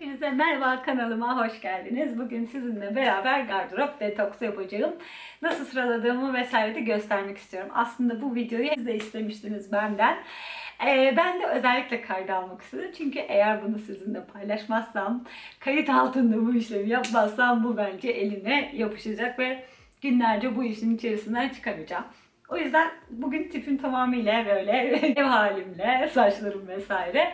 Hepinize merhaba kanalıma hoş geldiniz. Bugün sizinle beraber gardırop detoksu yapacağım. Nasıl sıraladığımı vesaire de göstermek istiyorum. Aslında bu videoyu siz de istemiştiniz benden. Ee, ben de özellikle kayda almak istedim. Çünkü eğer bunu sizinle paylaşmazsam, kayıt altında bu işlemi yapmazsam bu bence eline yapışacak ve günlerce bu işin içerisinden çıkamayacağım. O yüzden bugün tipim tamamıyla böyle ev halimle, saçlarım vesaire.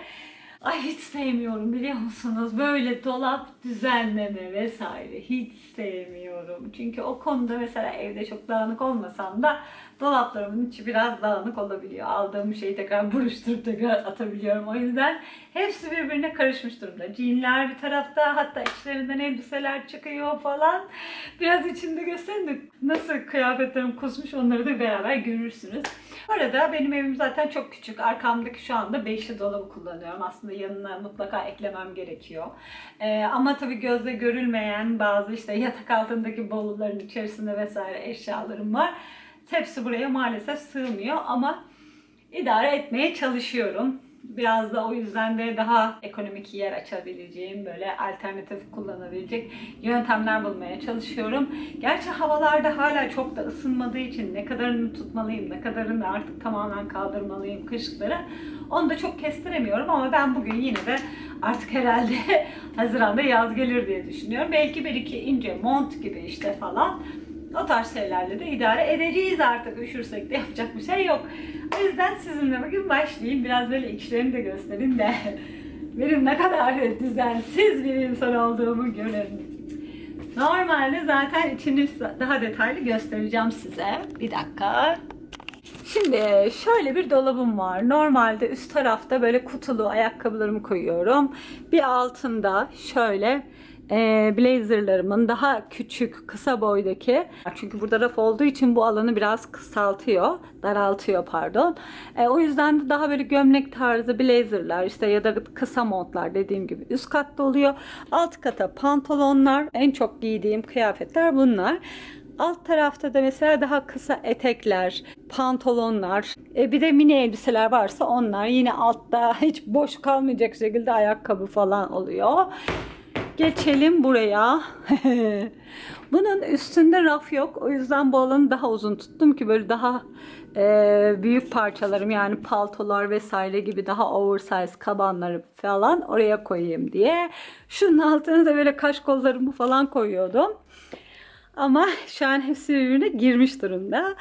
Ay hiç sevmiyorum biliyor musunuz? Böyle dolap düzenleme vesaire hiç sevmiyorum. Çünkü o konuda mesela evde çok dağınık olmasam da dolaplarımın içi biraz dağınık olabiliyor. Aldığım şeyi tekrar buruşturup tekrar atabiliyorum. O yüzden hepsi birbirine karışmış durumda. Jeanler bir tarafta hatta içlerinden elbiseler çıkıyor falan. Biraz içinde gösterin de nasıl kıyafetlerim kusmuş onları da beraber görürsünüz. Bu arada benim evim zaten çok küçük. Arkamdaki şu anda beşli dolabı kullanıyorum. Aslında yanına mutlaka eklemem gerekiyor. Ee, ama tabii gözle görülmeyen bazı işte yatak altındaki bavulların içerisinde vesaire eşyalarım var. Hepsi buraya maalesef sığmıyor ama idare etmeye çalışıyorum. Biraz da o yüzden de daha ekonomik yer açabileceğim, böyle alternatif kullanabilecek yöntemler bulmaya çalışıyorum. Gerçi havalarda hala çok da ısınmadığı için ne kadarını tutmalıyım, ne kadarını artık tamamen kaldırmalıyım kışları. Onu da çok kestiremiyorum ama ben bugün yine de artık herhalde Haziran'da yaz gelir diye düşünüyorum. Belki bir iki ince mont gibi işte falan o tarz şeylerle de idare edeceğiz artık. Üşürsek de yapacak bir şey yok. O yüzden sizinle bugün başlayayım. Biraz böyle içlerini de göstereyim de benim ne kadar düzensiz bir insan olduğumu görün. Normalde zaten içini daha detaylı göstereceğim size. Bir dakika. Şimdi şöyle bir dolabım var. Normalde üst tarafta böyle kutulu ayakkabılarımı koyuyorum. Bir altında şöyle e, blazerlarımın daha küçük, kısa boydaki. Çünkü burada raf olduğu için bu alanı biraz kısaltıyor, daraltıyor pardon. E, o yüzden de daha böyle gömlek tarzı blazerlar işte ya da kısa montlar dediğim gibi üst katta oluyor. Alt kata pantolonlar, en çok giydiğim kıyafetler bunlar. Alt tarafta da mesela daha kısa etekler, pantolonlar, e, bir de mini elbiseler varsa onlar yine altta hiç boş kalmayacak şekilde ayakkabı falan oluyor. Geçelim buraya. Bunun üstünde raf yok. O yüzden bu alanı daha uzun tuttum ki böyle daha e, büyük parçalarım yani paltolar vesaire gibi daha oversize kabanları falan oraya koyayım diye. Şunun altına da böyle kaş kollarımı falan koyuyordum. Ama şu an hepsi birbirine girmiş durumda.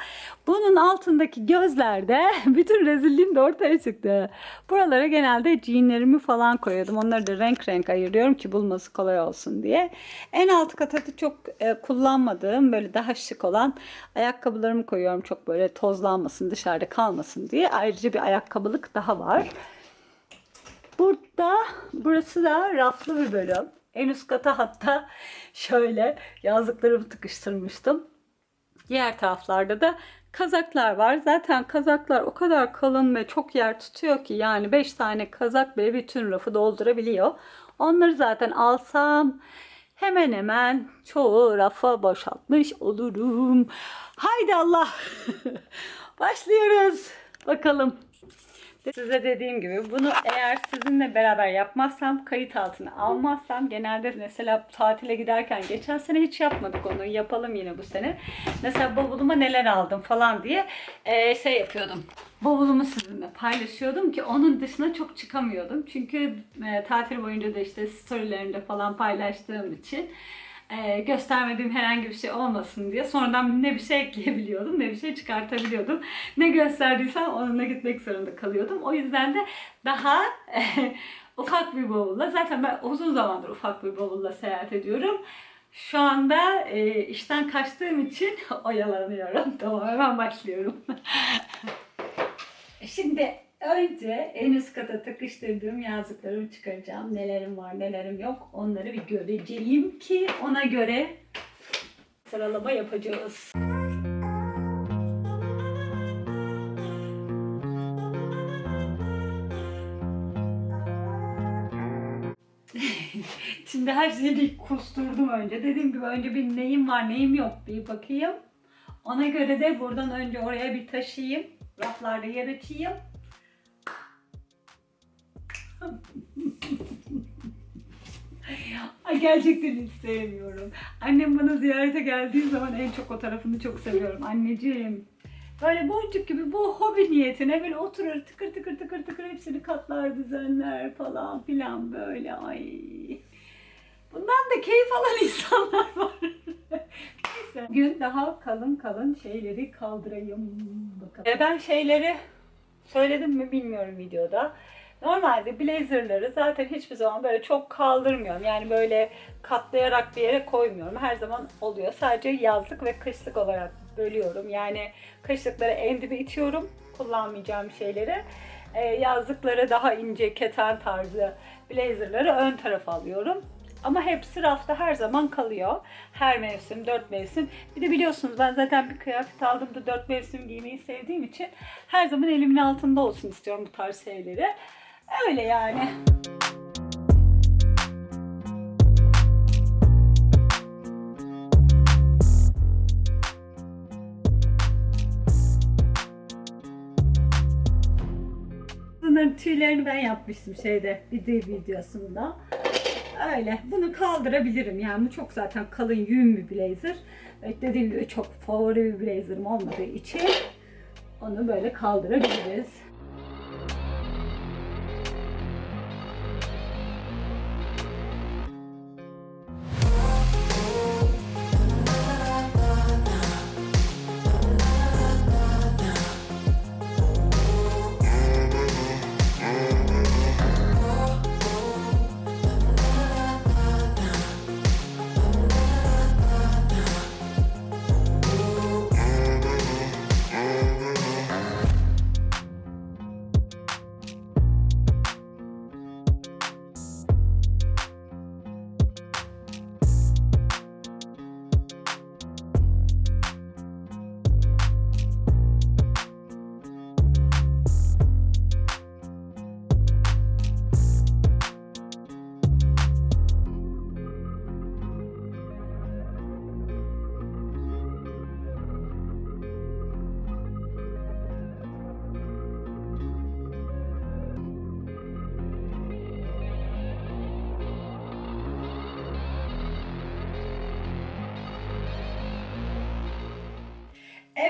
Bunun altındaki gözlerde bütün rezilliğim de ortaya çıktı. Buralara genelde jeanlerimi falan koyuyordum. Onları da renk renk ayırıyorum ki bulması kolay olsun diye. En alt kata çok e, kullanmadığım böyle daha şık olan ayakkabılarımı koyuyorum. Çok böyle tozlanmasın dışarıda kalmasın diye. Ayrıca bir ayakkabılık daha var. Burada burası da raflı bir bölüm. En üst kata hatta şöyle yazlıklarımı tıkıştırmıştım. Diğer taraflarda da kazaklar var. Zaten kazaklar o kadar kalın ve çok yer tutuyor ki yani 5 tane kazak bile bütün rafı doldurabiliyor. Onları zaten alsam hemen hemen çoğu rafa boşaltmış olurum. Haydi Allah. Başlıyoruz. Bakalım. Size dediğim gibi bunu eğer sizinle beraber yapmazsam, kayıt altına almazsam genelde mesela tatile giderken geçen sene hiç yapmadık onu. Yapalım yine bu sene. Mesela bavuluma neler aldım falan diye e, şey yapıyordum. Bavulumu sizinle paylaşıyordum ki onun dışına çok çıkamıyordum. Çünkü e, tatil boyunca da işte storylerinde falan paylaştığım için e, göstermediğim herhangi bir şey olmasın diye sonradan ne bir şey ekleyebiliyordum ne bir şey çıkartabiliyordum. Ne gösterdiysem onunla gitmek zorunda kalıyordum. O yüzden de daha e, ufak bir bavulla zaten ben uzun zamandır ufak bir bavulla seyahat ediyorum. Şu anda e, işten kaçtığım için oyalanıyorum. Tamam hemen başlıyorum. Şimdi önce en üst kata takıştırdığım yazdıklarımı çıkaracağım. Nelerim var nelerim yok onları bir göreceğim ki ona göre sıralama yapacağız. Şimdi her şeyi bir kusturdum önce. Dediğim gibi önce bir neyim var neyim yok bir bakayım. Ona göre de buradan önce oraya bir taşıyayım. Raflarda yer açayım. Ay gerçekten hiç sevmiyorum. Annem bana ziyarete geldiği zaman en çok o tarafını çok seviyorum. Anneciğim. Böyle boncuk gibi bu hobi niyetine böyle oturur tıkır tıkır tıkır tıkır hepsini katlar düzenler falan filan böyle ay. Bundan da keyif alan insanlar var. Neyse. Bugün daha kalın kalın şeyleri kaldırayım. Bakalım. E, Ben şeyleri söyledim mi bilmiyorum videoda. Normalde blazerları zaten hiçbir zaman böyle çok kaldırmıyorum. Yani böyle katlayarak bir yere koymuyorum. Her zaman oluyor. Sadece yazlık ve kışlık olarak bölüyorum. Yani kışlıkları en dibe itiyorum. Kullanmayacağım şeyleri. Ee, yazlıkları daha ince keten tarzı blazerları ön tarafa alıyorum. Ama hepsi rafta her zaman kalıyor. Her mevsim, dört mevsim. Bir de biliyorsunuz ben zaten bir kıyafet aldığımda dört mevsim giymeyi sevdiğim için her zaman elimin altında olsun istiyorum bu tarz şeyleri. Öyle yani. Bunların tüylerini ben yapmıştım şeyde video videosunda. Öyle. Bunu kaldırabilirim. Yani bu çok zaten kalın yün bir blazer. Evet, dediğim gibi çok favori bir blazerım olmadığı için onu böyle kaldırabiliriz.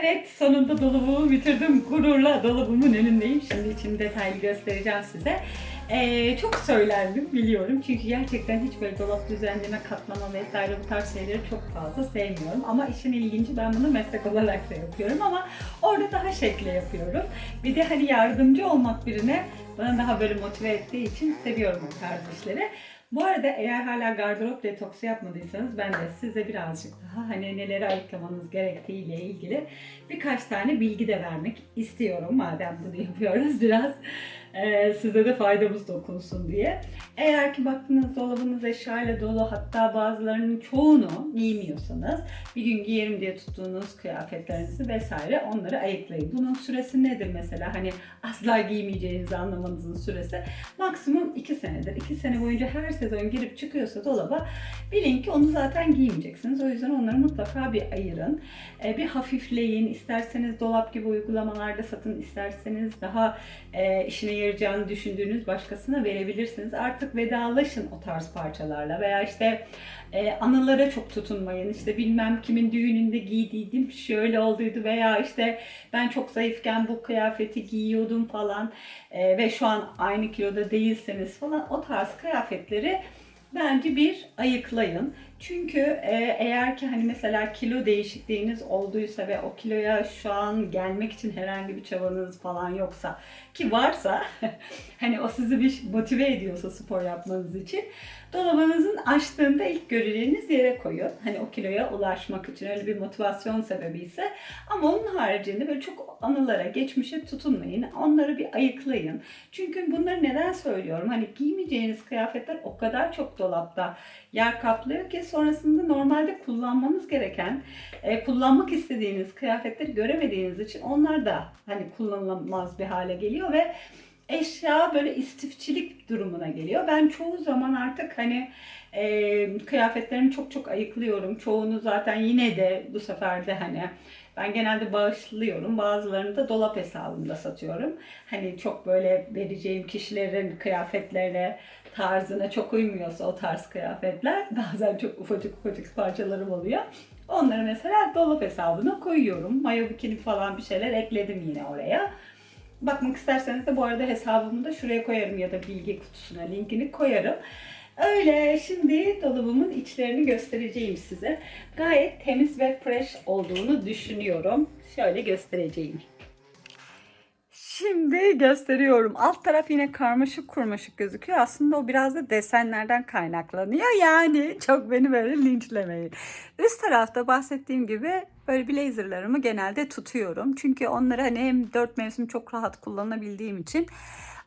Evet sonunda dolabımı bitirdim. Gururla dolabımın önündeyim. Şimdi içini detaylı göstereceğim size. Ee, çok söylendim biliyorum. Çünkü gerçekten hiç böyle dolap düzenleme, katlama vesaire bu tarz şeyleri çok fazla sevmiyorum. Ama işin ilginci ben bunu meslek olarak da yapıyorum ama orada daha şekli yapıyorum. Bir de hani yardımcı olmak birine bana daha böyle motive ettiği için seviyorum o tarz işleri. Bu arada eğer hala gardırop detoksu yapmadıysanız ben de size birazcık daha hani neleri ayıklamanız gerektiğiyle ilgili birkaç tane bilgi de vermek istiyorum. Madem bunu yapıyoruz biraz e, size de faydamız dokunsun diye. Eğer ki baktığınız dolabınız eşyayla dolu hatta bazılarının çoğunu giymiyorsanız bir gün giyerim diye tuttuğunuz kıyafetlerinizi vesaire onları ayıklayın. Bunun süresi nedir mesela? Hani asla giymeyeceğinizi anlamanızın süresi maksimum 2 senedir. 2 sene boyunca her sezon girip çıkıyorsa dolaba bilin ki onu zaten giymeyeceksiniz. O yüzden onları mutlaka bir ayırın. E, bir hafifleyin. İsterseniz dolap gibi uygulamalarda satın, isterseniz daha e, işine yarayacağını düşündüğünüz başkasına verebilirsiniz. Artık vedalaşın o tarz parçalarla veya işte e, anılara çok tutunmayın. İşte bilmem kimin düğününde giydiydim şöyle olduydu veya işte ben çok zayıfken bu kıyafeti giyiyordum falan e, ve şu an aynı kiloda değilseniz falan o tarz kıyafetleri bence bir ayıklayın. Çünkü e, eğer ki hani mesela kilo değişikliğiniz olduysa ve o kiloya şu an gelmek için herhangi bir çabanız falan yoksa ki varsa hani o sizi bir motive ediyorsa spor yapmanız için dolabınızın açtığında ilk göreceğiniz yere koyun. Hani o kiloya ulaşmak için öyle bir motivasyon sebebi ise ama onun haricinde böyle çok anılara, geçmişe tutunmayın. Onları bir ayıklayın. Çünkü bunları neden söylüyorum? Hani giymeyeceğiniz kıyafetler o kadar çok dolapta yer kaplıyor ki sonrasında normalde kullanmanız gereken, e, kullanmak istediğiniz kıyafetleri göremediğiniz için onlar da hani kullanılamaz bir hale geliyor ve eşya böyle istifçilik durumuna geliyor. Ben çoğu zaman artık hani e, kıyafetlerimi çok çok ayıklıyorum. Çoğunu zaten yine de bu sefer de hani Ben genelde bağışlıyorum. Bazılarını da dolap hesabımda satıyorum. Hani çok böyle vereceğim kişilerin kıyafetlerine, tarzına çok uymuyorsa o tarz kıyafetler bazen çok ufacık ufacık parçalarım oluyor. Onları mesela dolap hesabına koyuyorum. Mayo bikini falan bir şeyler ekledim yine oraya. Bakmak isterseniz de bu arada hesabımı da şuraya koyarım ya da bilgi kutusuna linkini koyarım. Öyle şimdi dolabımın içlerini göstereceğim size. Gayet temiz ve fresh olduğunu düşünüyorum. Şöyle göstereceğim. Şimdi gösteriyorum. Alt taraf yine karmaşık kurmaşık gözüküyor. Aslında o biraz da desenlerden kaynaklanıyor. Yani çok beni böyle linçlemeyin. Üst tarafta bahsettiğim gibi böyle blazerlarımı genelde tutuyorum. Çünkü onları hani hem dört mevsim çok rahat kullanabildiğim için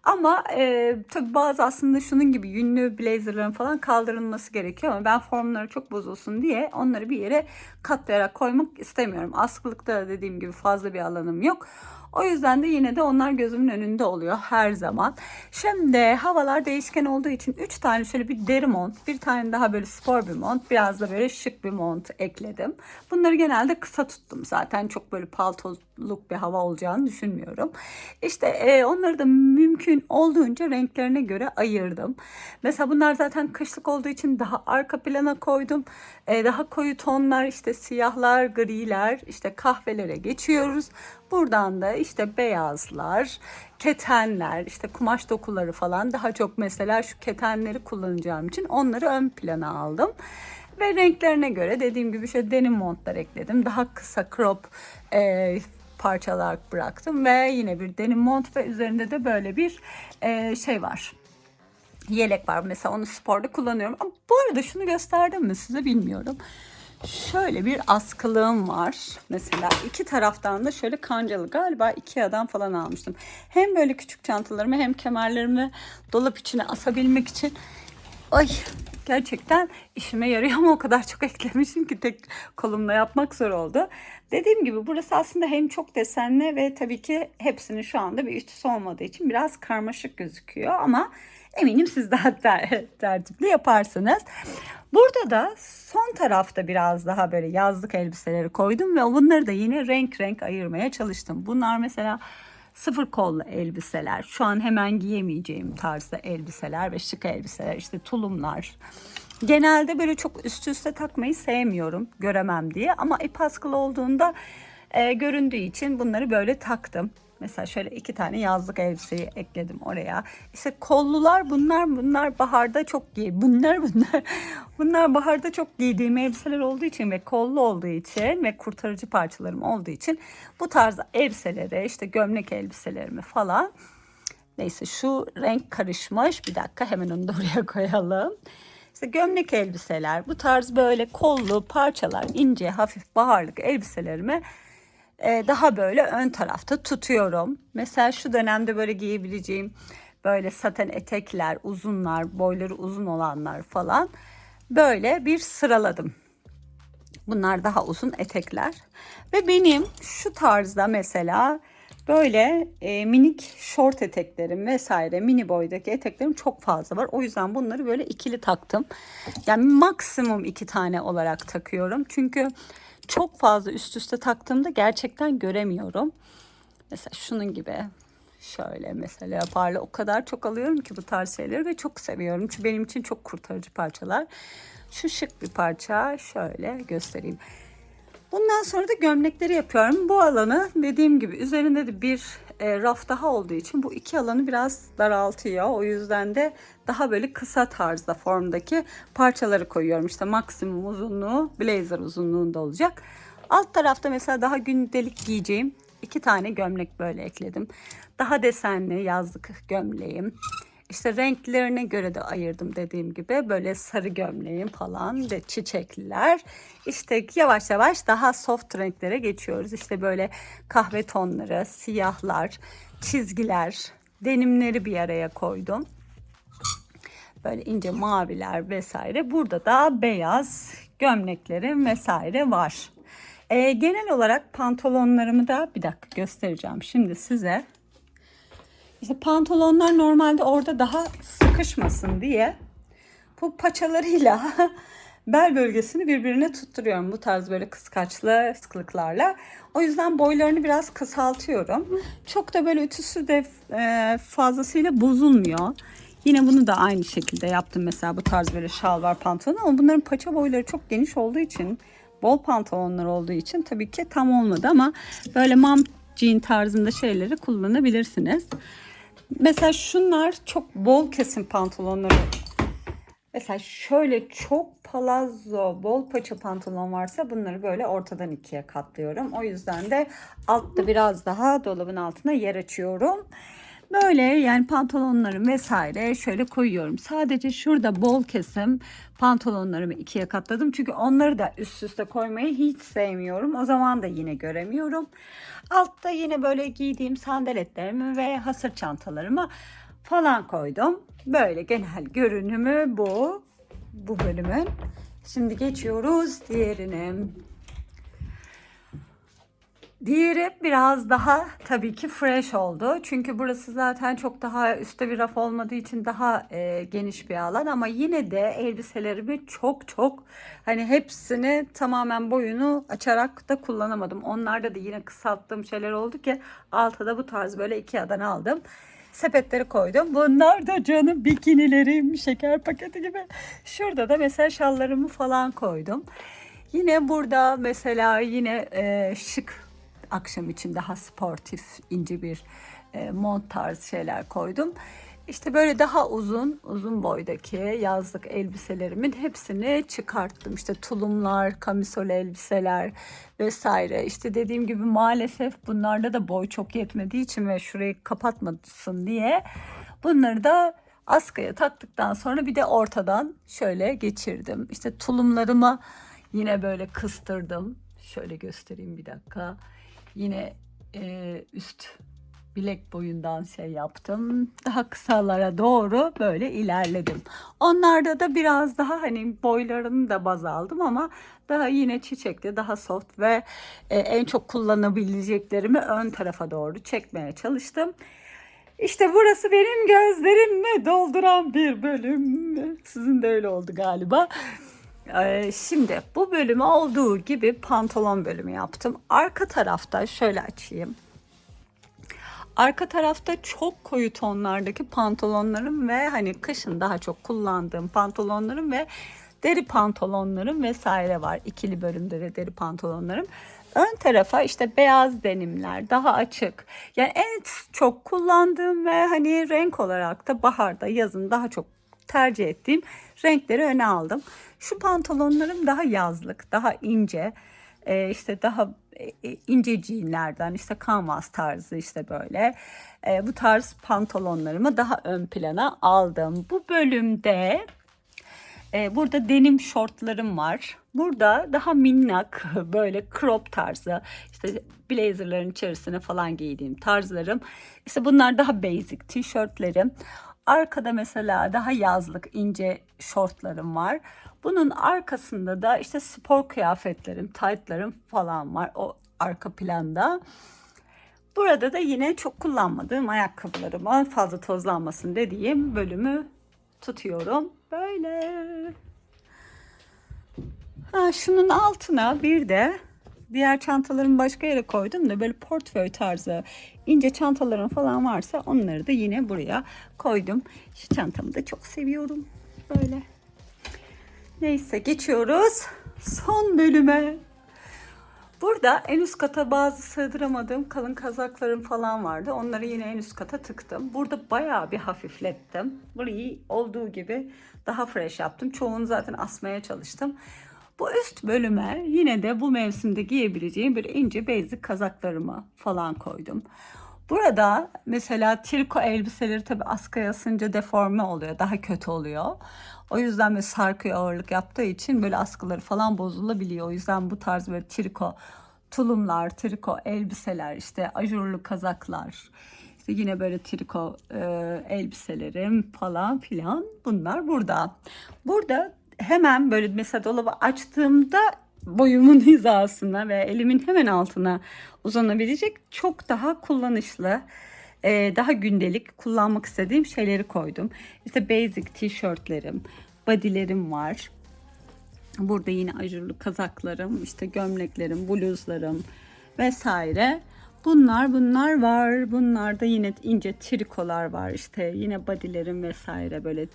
ama e, tabii bazı aslında şunun gibi yünlü blazerların falan kaldırılması gerekiyor ama ben formları çok bozulsun diye onları bir yere katlayarak koymak istemiyorum. Askılıkta dediğim gibi fazla bir alanım yok. O yüzden de yine de onlar gözümün önünde oluyor her zaman. Şimdi havalar değişken olduğu için 3 tane şöyle bir deri mont, bir tane daha böyle spor bir mont, biraz da böyle şık bir mont ekledim. Bunları genelde kısa tuttum zaten çok böyle paltoluk bir hava olacağını düşünmüyorum. İşte e, onları da mümkün olduğunca renklerine göre ayırdım. Mesela bunlar zaten kışlık olduğu için daha arka plana koydum. E, daha koyu tonlar işte siyahlar, griler, işte kahvelere geçiyoruz. Buradan da işte beyazlar, ketenler, işte kumaş dokuları falan daha çok mesela şu ketenleri kullanacağım için onları ön plana aldım. Ve renklerine göre dediğim gibi şöyle denim montlar ekledim. Daha kısa crop e, parçalar bıraktım ve yine bir denim mont ve üzerinde de böyle bir e, şey var yelek var. Mesela onu sporda kullanıyorum. Ama bu arada şunu gösterdim mi size bilmiyorum. Şöyle bir askılığım var. Mesela iki taraftan da şöyle kancalı galiba Ikea'dan falan almıştım. Hem böyle küçük çantalarımı hem kemerlerimi dolap içine asabilmek için ay gerçekten işime yarıyor ama o kadar çok eklemişim ki tek kolumla yapmak zor oldu. Dediğim gibi burası aslında hem çok desenli ve tabii ki hepsinin şu anda bir ütüsü olmadığı için biraz karmaşık gözüküyor ama eminim siz daha ter- tertipli yaparsınız. Burada da son tarafta biraz daha böyle yazlık elbiseleri koydum ve bunları da yine renk renk ayırmaya çalıştım. Bunlar mesela sıfır kollu elbiseler. Şu an hemen giyemeyeceğim tarzda elbiseler ve şık elbiseler. işte tulumlar. Genelde böyle çok üst üste takmayı sevmiyorum göremem diye ama ip askılı olduğunda e, göründüğü için bunları böyle taktım. Mesela şöyle iki tane yazlık elbiseyi ekledim oraya. İşte kollular bunlar bunlar baharda çok giy. Bunlar bunlar bunlar baharda çok giydiğim elbiseler olduğu için ve kollu olduğu için ve kurtarıcı parçalarım olduğu için bu tarz elbiseleri işte gömlek elbiselerimi falan Neyse şu renk karışmış. Bir dakika hemen onu da oraya koyalım. İşte gömlek elbiseler, bu tarz böyle kollu parçalar, ince, hafif baharlık elbiselerimi e, daha böyle ön tarafta tutuyorum. Mesela şu dönemde böyle giyebileceğim böyle saten etekler, uzunlar, boyları uzun olanlar falan böyle bir sıraladım. Bunlar daha uzun etekler. Ve benim şu tarzda mesela böyle e, minik şort eteklerim vesaire mini boydaki eteklerim çok fazla var. O yüzden bunları böyle ikili taktım. Yani maksimum iki tane olarak takıyorum. Çünkü çok fazla üst üste taktığımda gerçekten göremiyorum. Mesela şunun gibi şöyle mesela parla o kadar çok alıyorum ki bu tarz şeyleri ve çok seviyorum. Çünkü benim için çok kurtarıcı parçalar. Şu şık bir parça şöyle göstereyim. Bundan sonra da gömlekleri yapıyorum. Bu alanı dediğim gibi üzerinde de bir e, raf daha olduğu için bu iki alanı biraz daraltıyor. O yüzden de daha böyle kısa tarzda formdaki parçaları koyuyorum. İşte maksimum uzunluğu blazer uzunluğunda olacak. Alt tarafta mesela daha gündelik giyeceğim iki tane gömlek böyle ekledim. Daha desenli yazlık gömleğim. İşte renklerine göre de ayırdım dediğim gibi. Böyle sarı gömleğim falan ve çiçekliler. İşte yavaş yavaş daha soft renklere geçiyoruz. İşte böyle kahve tonları, siyahlar, çizgiler, denimleri bir araya koydum. Böyle ince maviler vesaire. Burada da beyaz gömleklerim vesaire var. Ee, genel olarak pantolonlarımı da bir dakika göstereceğim şimdi size. İşte pantolonlar normalde orada daha sıkışmasın diye bu paçalarıyla bel bölgesini birbirine tutturuyorum bu tarz böyle kıskaçlı sıklıklarla. O yüzden boylarını biraz kısaltıyorum. Çok da böyle ütüsü de e, fazlasıyla bozulmuyor. Yine bunu da aynı şekilde yaptım mesela bu tarz böyle şalvar pantolon ama bunların paça boyları çok geniş olduğu için bol pantolonlar olduğu için tabii ki tam olmadı ama böyle mom jean tarzında şeyleri kullanabilirsiniz. Mesela şunlar çok bol kesim pantolonları. Mesela şöyle çok palazzo, bol paça pantolon varsa bunları böyle ortadan ikiye katlıyorum. O yüzden de altta biraz daha dolabın altına yer açıyorum. Böyle yani pantolonlarım vesaire şöyle koyuyorum. Sadece şurada bol kesim pantolonlarımı ikiye katladım. Çünkü onları da üst üste koymayı hiç sevmiyorum. O zaman da yine göremiyorum. Altta yine böyle giydiğim sandaletlerimi ve hasır çantalarımı falan koydum. Böyle genel görünümü bu. Bu bölümün. Şimdi geçiyoruz diğerine. Diğeri biraz daha tabii ki fresh oldu. Çünkü burası zaten çok daha üstte bir raf olmadığı için daha e, geniş bir alan ama yine de elbiselerimi çok çok hani hepsini tamamen boyunu açarak da kullanamadım. Onlarda da yine kısalttığım şeyler oldu ki altta da bu tarz böyle Ikea'dan aldım. Sepetleri koydum. Bunlar da canım bikinilerim, şeker paketi gibi. Şurada da mesela şallarımı falan koydum. Yine burada mesela yine e, şık akşam için daha sportif ince bir e, mont tarzı şeyler koydum. İşte böyle daha uzun, uzun boydaki yazlık elbiselerimin hepsini çıkarttım. İşte tulumlar, kamisol elbiseler vesaire. İşte dediğim gibi maalesef bunlarda da boy çok yetmediği için ve şurayı kapatmasın diye bunları da askıya taktıktan sonra bir de ortadan şöyle geçirdim. İşte tulumlarımı yine böyle kıstırdım. Şöyle göstereyim bir dakika. Yine e, üst bilek boyundan şey yaptım. Daha kısalara doğru böyle ilerledim. Onlarda da biraz daha hani boylarını da baz aldım ama daha yine çiçekli, daha soft ve e, en çok kullanabileceklerimi ön tarafa doğru çekmeye çalıştım. İşte burası benim gözlerimi dolduran bir bölüm. Sizin de öyle oldu galiba. Ee, Şimdi bu bölümü olduğu gibi pantolon bölümü yaptım. Arka tarafta şöyle açayım. Arka tarafta çok koyu tonlardaki pantolonlarım ve hani kışın daha çok kullandığım pantolonlarım ve deri pantolonlarım vesaire var. İkili bölümde de deri pantolonlarım. Ön tarafa işte beyaz denimler, daha açık. Yani en çok kullandığım ve hani renk olarak da baharda, yazın daha çok tercih ettiğim renkleri öne aldım. Şu pantolonlarım daha yazlık, daha ince, e, işte daha e, ince jeanlerden işte kanvas tarzı işte böyle e, bu tarz pantolonlarımı daha ön plana aldım. Bu bölümde e, burada denim şortlarım var. Burada daha minnak böyle crop tarzı işte blazerların içerisine falan giydiğim tarzlarım. İşte bunlar daha basic tişörtlerim. Arkada mesela daha yazlık ince şortlarım var. Bunun arkasında da işte spor kıyafetlerim, taytlarım falan var o arka planda. Burada da yine çok kullanmadığım ayakkabılarıma fazla tozlanmasın dediğim bölümü tutuyorum. Böyle. Ha, şunun altına bir de diğer çantalarımı başka yere koydum da böyle portföy tarzı ince çantalarım falan varsa onları da yine buraya koydum. Şu çantamı da çok seviyorum. Böyle. Neyse geçiyoruz son bölüme. Burada en üst kata bazı sığdıramadığım kalın kazaklarım falan vardı. Onları yine en üst kata tıktım. Burada bayağı bir hafiflettim. Burayı olduğu gibi daha fresh yaptım. Çoğunu zaten asmaya çalıştım. Bu üst bölüme yine de bu mevsimde giyebileceğim bir ince basic kazaklarımı falan koydum. Burada mesela triko elbiseleri tabi askıya asınca deforme oluyor. Daha kötü oluyor. O yüzden böyle sarkıyor ağırlık yaptığı için böyle askıları falan bozulabiliyor. O yüzden bu tarz böyle triko tulumlar, triko elbiseler, işte ajurlu kazaklar, işte yine böyle triko e, elbiselerim falan filan bunlar burada. Burada hemen böyle mesela dolabı açtığımda boyumun hizasına ve elimin hemen altına uzanabilecek çok daha kullanışlı, e, daha gündelik kullanmak istediğim şeyleri koydum. İşte basic tişörtlerim, bodylerim var. Burada yine ajurlu kazaklarım, işte gömleklerim, bluzlarım vesaire. Bunlar bunlar var. Bunlarda yine ince trikolar var. İşte yine bodylerim vesaire böyle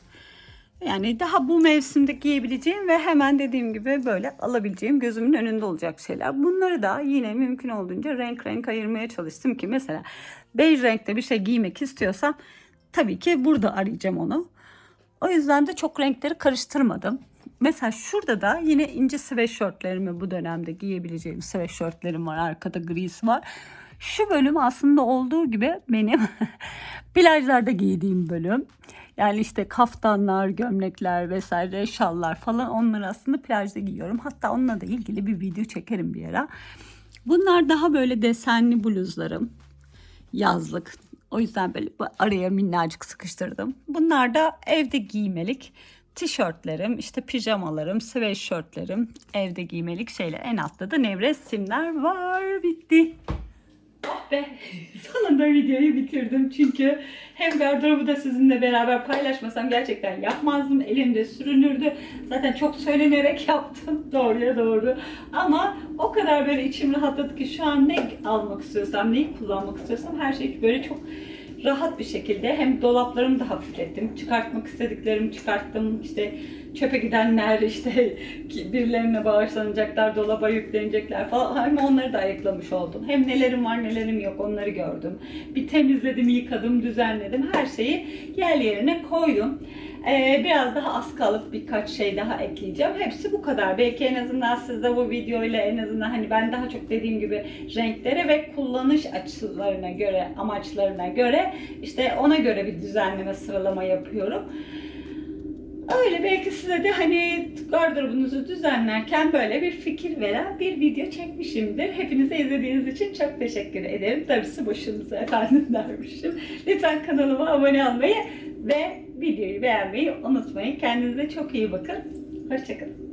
yani daha bu mevsimde giyebileceğim ve hemen dediğim gibi böyle alabileceğim gözümün önünde olacak şeyler. Bunları da yine mümkün olduğunca renk renk ayırmaya çalıştım ki mesela bej renkte bir şey giymek istiyorsam tabii ki burada arayacağım onu. O yüzden de çok renkleri karıştırmadım. Mesela şurada da yine ince sweatshirtlerimi bu dönemde giyebileceğim sweatshirtlerim var. Arkada gris var. Şu bölüm aslında olduğu gibi benim plajlarda giydiğim bölüm. Yani işte kaftanlar, gömlekler vesaire, şallar falan onları aslında plajda giyiyorum. Hatta onunla da ilgili bir video çekerim bir ara. Bunlar daha böyle desenli bluzlarım. Yazlık. O yüzden böyle araya minnacık sıkıştırdım. Bunlar da evde giymelik tişörtlerim, işte pijamalarım, sweatshirtlerim, evde giymelik şeyler. En altta da nevres simler var. Bitti. Oh be sonunda videoyu bitirdim çünkü hem gardırobu da sizinle beraber paylaşmasam gerçekten yapmazdım. Elimde sürünürdü. Zaten çok söylenerek yaptım doğruya doğru. Ama o kadar böyle içim rahatladı ki şu an ne almak istiyorsam, neyi kullanmak istiyorsam her şey böyle çok rahat bir şekilde hem dolaplarımı da hafiflettim. Çıkartmak istediklerimi çıkarttım. İşte çöpe gidenler işte birilerine bağışlanacaklar, dolaba yüklenecekler falan. Hem onları da ayıklamış oldum. Hem nelerim var nelerim yok onları gördüm. Bir temizledim, yıkadım, düzenledim. Her şeyi yer yerine koydum. Ee, biraz daha az kalıp birkaç şey daha ekleyeceğim. Hepsi bu kadar. Belki en azından siz de bu videoyla en azından hani ben daha çok dediğim gibi renklere ve kullanış açılarına göre, amaçlarına göre işte ona göre bir düzenleme sıralama yapıyorum. Öyle belki size de hani gardırobunuzu düzenlerken böyle bir fikir veren bir video çekmişimdir. Hepinize izlediğiniz için çok teşekkür ederim. Darısı başınıza efendim dermişim. Lütfen kanalıma abone olmayı ve videoyu beğenmeyi unutmayın. Kendinize çok iyi bakın. Hoşçakalın.